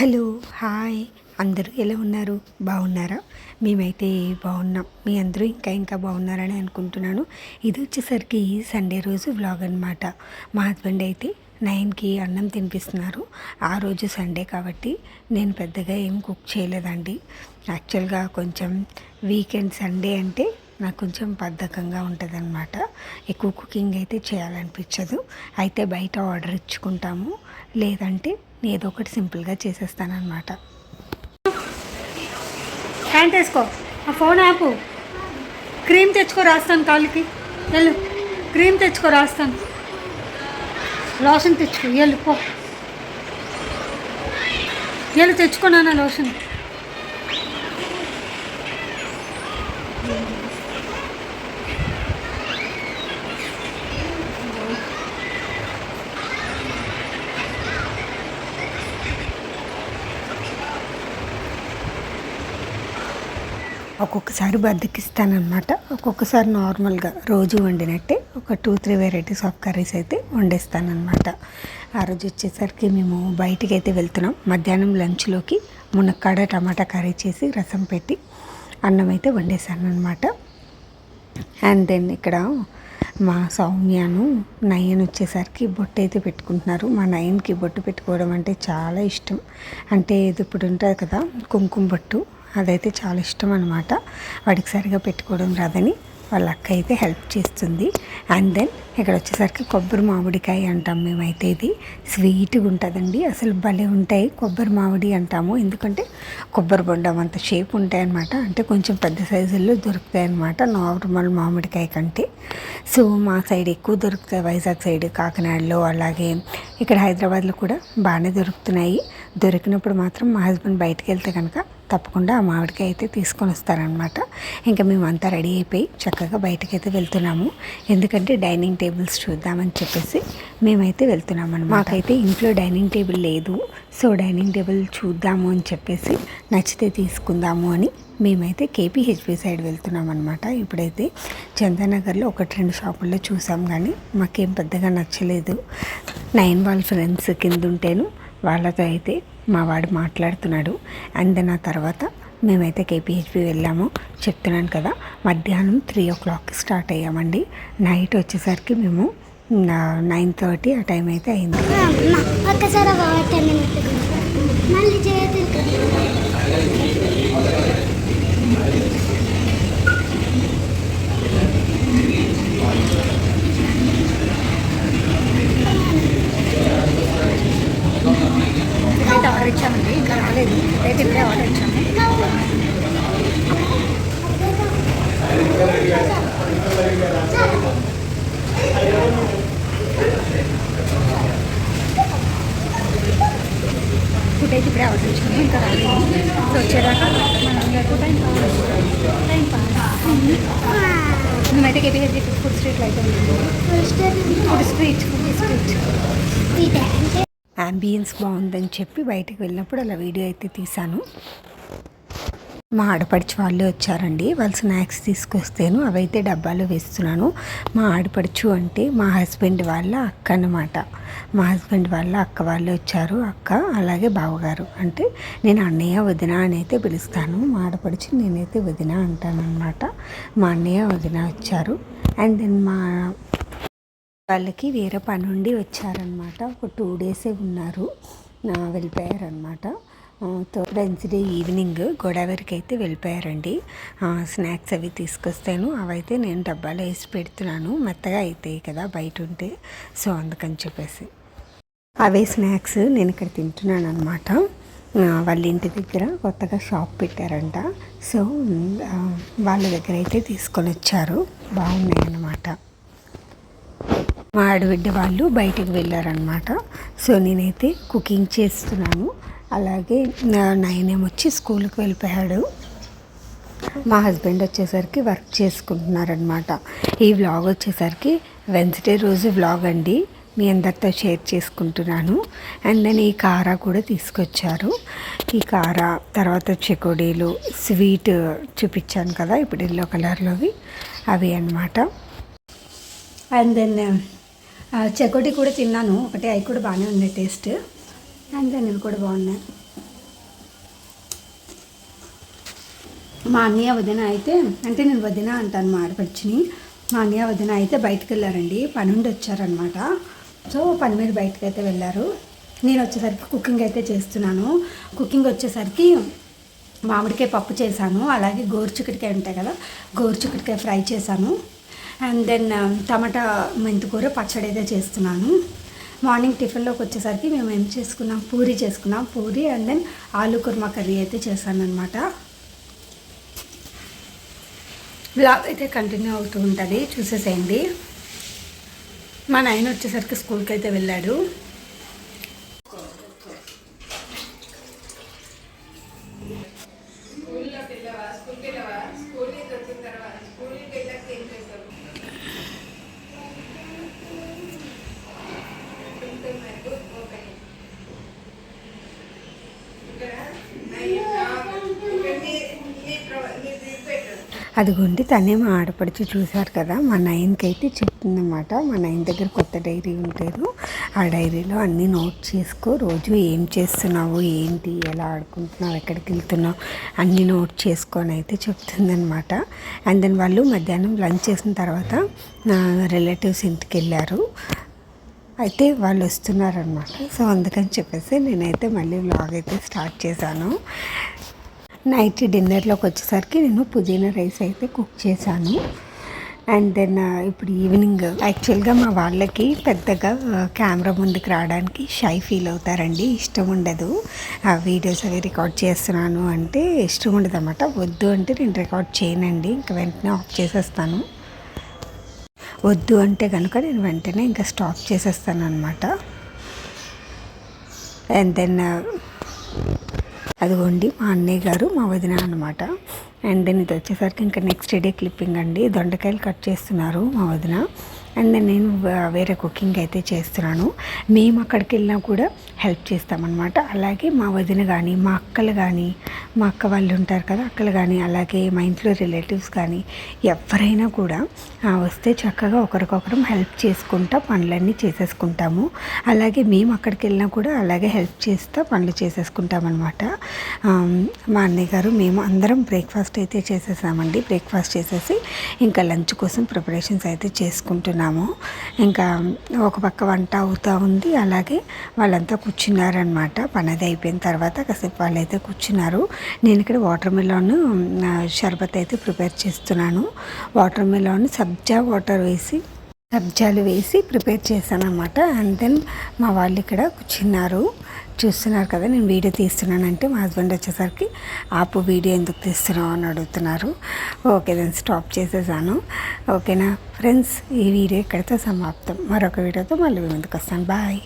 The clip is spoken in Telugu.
Hello hi. అందరూ ఎలా ఉన్నారు? బాగున్నారా? మేమైతే బాగున్నాం. మీ అందరూ ఇంకా ఇంకా బాగున్నారని అనుకుంటున్నాను. ఇది వచ్చేసరికి సండే రోజు వ్లాగ్ అనమాట మా హస్బెండ్ అయితే నైన్కి అన్నం తినిపిస్తున్నారు. ఆ రోజు సండే కాబట్టి నేను పెద్దగా ఏం కుక్ చేయలేదండి. యాక్చువల్గా కొంచెం వీకెండ్ సండే అంటే నాకు కొంచెం బద్ధకంగా ఉంటుందన్నమాట. ఎక్కువ కుకింగ్ అయితే చేయాలనిపించదు. అయితే బయట ఆర్డర్ ఇచ్చుకుంటాము. లేదంటే ఏదో ఒకటి సింపుల్గా చేసేస్తానమాట ప్యాంట్ వేసుకో. ఆ ఫోన్ ఆపు. క్రీమ్ తెచ్చుకో రాస్తాను కాళ్ళకి. వెళ్ళు. క్రీమ్ తెచ్చుకో రాస్తాను. లోషన్ తెచ్చుకో. వెళ్ళిపో వెళ్ళు తెచ్చుకున్నానా లోషన్. ఒక్కొక్కసారి బద్దకిస్తానమాట ఒక్కొక్కసారి నార్మల్గా రోజు వండినట్టే ఒక two three varieties of curries అయితే వండేస్తానమాట ఆ రోజు వచ్చేసరికి మేము బయటికి అయితే వెళ్తున్నాం. మధ్యాహ్నం లంచ్లోకి మునక్కాడ టమాటా కర్రీ చేసి రసం పెట్టి అన్నం అయితే వండేసానమాట అండ్ దెన్ ఇక్కడ మా సౌమ్యను నయన్ వచ్చేసరికి బొట్టు అయితే పెట్టుకుంటున్నారు. మా నయన్కి బొట్టు పెట్టుకోవడం అంటే చాలా ఇష్టం. అంటే ఇది ఇప్పుడు ఉంటుంది కదా కుంకుమ బొట్టు. అదైతే చాలా ఇష్టం అనమాట వాడికి సరిగా పెట్టుకోవడం రాదని వాళ్ళ అక్క అయితే హెల్ప్ చేస్తుంది. అండ్ దెన్ ఇక్కడ వచ్చేసరికి కొబ్బరి మామిడికాయ అంటాం మేమైతే ఇది. స్వీట్గా ఉంటుందండి. అసలు భలే ఉంటాయి. కొబ్బరి మామిడి అంటాము. ఎందుకంటే కొబ్బరి బొండం అంత షేప్ ఉంటాయన్నమాట. అంటే కొంచెం పెద్ద సైజుల్లో దొరుకుతాయి అన్నమాట నార్మల్ మామిడికాయ కంటే. సో మా సైడ్ ఎక్కువ దొరుకుతాయి. వైజాగ్ సైడ్ కాకినాడలో అలాగే ఇక్కడ హైదరాబాద్లో కూడా బాగానే దొరుకుతున్నాయి. దొరికినప్పుడు మాత్రం మా హస్బెండ్ బయటకు వెళ్తే కనుక తప్పకుండా ఆ మామిడికాయ అయితే తీసుకొని వస్తారనమాట ఇంకా మేమంతా రెడీ అయిపోయి చక్కగా బయటకైతే వెళ్తున్నాము. ఎందుకంటే డైనింగ్ టేబుల్స్ చూద్దామని చెప్పేసి మేమైతే వెళ్తున్నాం అనమాట మాకైతే ఇంట్లో డైనింగ్ టేబుల్ లేదు. సో డైనింగ్ టేబుల్ చూద్దాము అని చెప్పేసి నచ్చితే తీసుకుందాము అని మేమైతే కేపీహెచ్పి సైడ్ వెళ్తున్నాం అనమాట ఇప్పుడైతే చందానగర్లో ఒకటి రెండు షాపుల్లో చూసాం కానీ మాకేం పెద్దగా నచ్చలేదు. నైన్ వాళ్ళ ఫ్రెండ్స్ కింద ఉంటేను వాళ్ళతో అయితే మా వాడు మాట్లాడుతున్నాడు. అండ్ దెన్ ఆ తర్వాత మేమైతే కేపీహెచ్పి వెళ్ళాము. చెప్తున్నాను కదా మధ్యాహ్నం త్రీ ఓ క్లాక్కి స్టార్ట్ అయ్యామండి. నైట్ వచ్చేసరికి మేము నైన్ థర్టీ ఆ టైం అయితే అయింది ఒక్కసారి వాటర్ మళ్ళీ చేతులు అయితే ఆర్డర్ ఇచ్చామండి ఇంకా రాలేదు అయితే ఇప్పుడే ఆర్డర్ ఇచ్చాము ఫుడ్ అయితే ఇప్పుడే ఆర్డర్ ఇచ్చాము ఇంకా రాలేదు సో వచ్చేదాకా మనం అందరితో టైం పాస్ టైం పాస్ మేమైతే కేపీహెచ్జీ ఫుడ్ స్ట్రీట్లో అయితే food street food street. Ambience బాగుందని చెప్పి బయటకు వెళ్ళినప్పుడు అలా వీడియో అయితే తీశాను. మా ఆడపడిచి వాళ్ళే వచ్చారండి. వాళ్ళు స్నాక్స్ తీసుకొస్తేను అవైతే డబ్బాలో వేస్తున్నాను. మా ఆడపడుచు అంటే మా హస్బెండ్ వాళ్ళ అక్క అన్నమాట. మా హస్బెండ్ వాళ్ళ అక్క వాళ్ళే వచ్చారు. అక్క అలాగే బావగారు. అంటే నేను అన్నయ్య వదిన అని అయితే పిలుస్తాను. మా ఆడపడుచు నేనైతే వదిన అంటాను అనమాట మా అన్నయ్య వదిన వచ్చారు. అండ్ దెన్ మా వాళ్ళకి వేరే పని ఉండి వచ్చారనమాట ఒక టూ డేసే ఉన్నారు. వెళ్ళిపోయారనమాట వెన్స్డే ఈవినింగ్ గోదావరికి అయితే వెళ్ళిపోయారండి. స్నాక్స్ అవి తీసుకొస్తాను. అవైతే నేను డబ్బాలో వేసి పెడుతున్నాను. మెత్తగా అవుతాయి కదా బయట ఉంటే సో అందుకని చెప్పేసి. అవే స్నాక్స్ నేను ఇక్కడ తింటున్నాను అనమాట వాళ్ళ ఇంటి దగ్గర కొత్తగా షాప్ పెట్టారంట. సో వాళ్ళ దగ్గర అయితే తీసుకొని వచ్చారు. బాగున్నాయి అన్నమాట మా ఆడబిడ్డ వాళ్ళు బయటికి వెళ్ళారనమాట సో నేనైతే కుకింగ్ చేస్తున్నాను. అలాగే నా నయనేం వచ్చి స్కూల్కి వెళ్ళిపోయాడు. మా హస్బెండ్ వచ్చేసరికి వర్క్ చేసుకుంటున్నారనమాట ఈ వ్లాగ్ వచ్చేసరికి వెన్స్డే రోజు వ్లాగ్ అండి. మీ అందరితో షేర్ చేసుకుంటున్నాను. అండ్ దెన్ ఈ కారా కూడా తీసుకొచ్చారు. ఈ కారా తర్వాత చెకోడీలు స్వీట్ చూపించాను కదా ఇప్పుడు ఎల్లో కలర్లోవి అవి అన్నమాట. అండ్ దెన్ చెకోటి కూడా తిన్నాను. ఒకటి అవి కూడా బాగానే ఉన్నాయి టేస్ట్. రంజానీలు కూడా బాగున్నాయి మా అన్నయ్య వదిన అయితే అంటే నేను వదిన అంటాను మా ఆడపడిచిని మా అన్నయ్య వదిన అయితే బయటకు వెళ్ళారండి. పని ఉండి వచ్చారనమాట సో పని మీద బయటకు అయితే వెళ్ళారు. నేను వచ్చేసరికి కుకింగ్ అయితే చేస్తున్నాను. కుకింగ్ వచ్చేసరికి మామిడికాయ పప్పు చేశాను. అలాగే గోరుచుకటికాయ ఉంటాయి కదా గోరుచుకటికాయ ఫ్రై చేశాను. అండ్ దెన్ టమాటా మెంతికూర పచ్చడి అయితే చేస్తున్నాను. మార్నింగ్ టిఫిన్లోకి వచ్చేసరికి మేము ఏం చేసుకున్నాం? పూరి చేసుకున్నాం. పూరి అండ్ దెన్ ఆలు కుర్మా కర్రీ అయితే చేశానమాట బ్లాగ్ అయితే కంటిన్యూ అవుతూ ఉంటుంది. చూసేసేయండి. మా నాయన వచ్చేసరికి స్కూల్కి అయితే వెళ్ళాడు. అదిగోండి తనే మా ఆడపడిచి చూశారు కదా. మా నయన్కి అయితే చెప్తుందన్నమాట. మా నయన్ దగ్గర కొత్త డైరీ ఉంటారు. ఆ డైరీలో అన్నీ నోట్ చేసుకో. రోజు ఏం చేస్తున్నావు? ఏంటి? ఎలా ఆడుకుంటున్నావు? ఎక్కడికి వెళ్తున్నావు? అన్నీ నోట్ చేసుకొని అయితే చెప్తుందనమాట అండ్ దెన్ వాళ్ళు మధ్యాహ్నం లంచ్ చేసిన తర్వాత నా రిలేటివ్స్ ఇంటికి వెళ్ళారు. అయితే వాళ్ళు వస్తున్నారనమాట సో అందుకని చెప్పేసి నేనైతే మళ్ళీ వ్లాగ్ అయితే స్టార్ట్ చేశాను. నైట్ డిన్నర్లోకి వచ్చేసరికి నేను పుదీనా రైస్ అయితే కుక్ చేశాను. అండ్ దెన్ ఇప్పుడు ఈవినింగ్ యాక్చువల్గా మా వాళ్ళకి పెద్దగా కెమెరా ముందుకు రావడానికి షై ఫీల్ అవుతారండి. ఇష్టం ఉండదు. ఆ వీడియోస్ అవి రికార్డ్ చేస్తున్నాను అంటే ఇష్టం ఉండదు అనమాట వద్దు అంటే నేను రికార్డ్ చేయనండి. ఇంకా వెంటనే ఆఫ్ చేసేస్తాను. వద్దు అంటే కనుక నేను వెంటనే ఇంకా స్టాప్ చేసేస్తాను అనమాట అండ్ దెన్ అదిగోండి మా అన్నయ్య గారు మా వదిన అనమాట అండ్ దెన్ ఇది వచ్చేసరికి ఇంకా నెక్స్ట్ డే క్లిప్పింగ్ అండి. దొండకాయలు కట్ చేస్తున్నారు మా వదిన. అండ్ దెన్ నేను వేరే కుకింగ్ అయితే చేస్తున్నాను. మేము అక్కడికి వెళ్ళినా కూడా హెల్ప్ చేస్తామన్నమాట. అలాగే మా వదిన కానీ మా అక్కలు కానీ మా అక్క వాళ్ళు ఉంటారు కదా అక్కలు కానీ అలాగే మా ఇంట్లో రిలేటివ్స్ కానీ ఎవరైనా కూడా వస్తే చక్కగా ఒకరికొకరం హెల్ప్ చేసుకుంటా పనులన్నీ చేసేసుకుంటాము. అలాగే మేము అక్కడికి వెళ్ళినా కూడా అలాగే హెల్ప్ చేస్తూ పనులు చేసేసుకుంటామన్నమాట. మా అన్నయ్య గారు మేము అందరం బ్రేక్ఫాస్ట్ అయితే చేసేసామండి. బ్రేక్ఫాస్ట్ చేసేసి ఇంకా లంచ్ కోసం ప్రిపరేషన్స్ అయితే చేసుకుంటున్నాం చేసుకుంటున్నాము ఇంకా ఒక పక్క వంట అవుతూ ఉంది. అలాగే వాళ్ళంతా కూర్చున్నారనమాట పని అది అయిపోయిన తర్వాత కాసేపు వాళ్ళైతే కూర్చున్నారు. నేను ఇక్కడ వాటర్ మిలాన్ షర్బత్ అయితే ప్రిపేర్ చేస్తున్నాను. వాటర్ మిలాన్ సబ్జా వాటర్ వేసి సబ్జాలు వేసి ప్రిపేర్ చేశాను అనమాట అండ్ దెన్ మా వాళ్ళు ఇక్కడ కూర్చున్నారు. చూస్తున్నారు కదా నేను వీడియో తీస్తున్నానంటే మా హస్బెండ్ వచ్చేసరికి ఆపు వీడియో ఎందుకు తీస్తున్నావు? అని అడుగుతున్నారు. ఓకే దెన్ స్టాప్ చేసేసాను. ఓకేనా? ఫ్రెండ్స్ ఈ వీడియో ఇక్కడితో సమాప్తం. మరొక వీడియోతో మళ్ళీ ముందుకు వస్తాను. బాయ్